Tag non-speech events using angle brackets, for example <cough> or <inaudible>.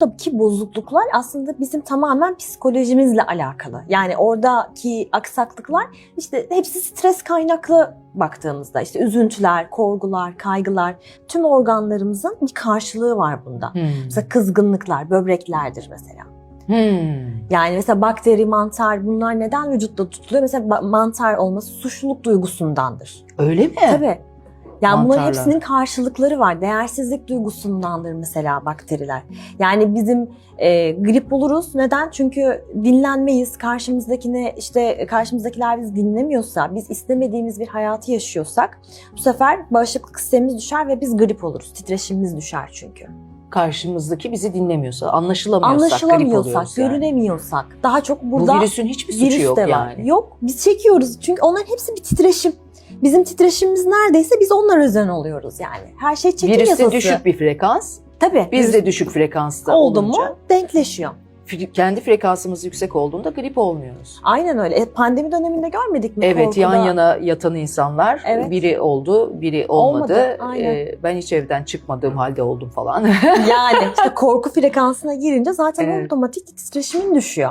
vücuttaki bozukluklar aslında bizim tamamen psikolojimizle alakalı. Yani oradaki aksaklıklar işte hepsi stres kaynaklı baktığımızda işte üzüntüler, korkular, kaygılar tüm organlarımızın bir karşılığı var bunda. Hmm. Mesela kızgınlıklar, böbreklerdir mesela. Hmm. Yani mesela bakteri, mantar bunlar neden vücutta tutuluyor? Mesela mantar olması suçluluk duygusundandır. Öyle mi? Tabii. Yani bunların hepsinin karşılıkları var. Değersizlik duygusundandır mesela bakteriler. Yani bizim e, grip oluruz. Neden? Çünkü dinlenmeyiz. Karşımızdakine işte karşımızdakiler bizi dinlemiyorsa, biz istemediğimiz bir hayatı yaşıyorsak bu sefer bağışıklık sistemimiz düşer ve biz grip oluruz. Titreşimimiz düşer çünkü. Karşımızdaki bizi dinlemiyorsa, anlaşılamıyorsak, grip Anlaşılamıyorsak, oluyoruz yani. görünemiyorsak daha çok burada Bu virüsün hiçbir suçu virüs yok de var. yani. Yok biz çekiyoruz çünkü onların hepsi bir titreşim. Bizim titreşimimiz neredeyse biz onlar özen oluyoruz yani. Her şey çekim Virüste yasası. düşük bir frekans, Tabii. biz de düşük frekansta oldu olunca, mu denkleşiyor. kendi frekansımız yüksek olduğunda grip olmuyoruz. Aynen öyle. E, pandemi döneminde görmedik mi? Evet Korkuda- yan yana yatan insanlar Evet. biri oldu biri olmadı. Olmadı, aynen. Ee, ben hiç evden çıkmadığım halde oldum falan. Yani işte korku <laughs> frekansına girince zaten Evet. otomatik titreşimin düşüyor.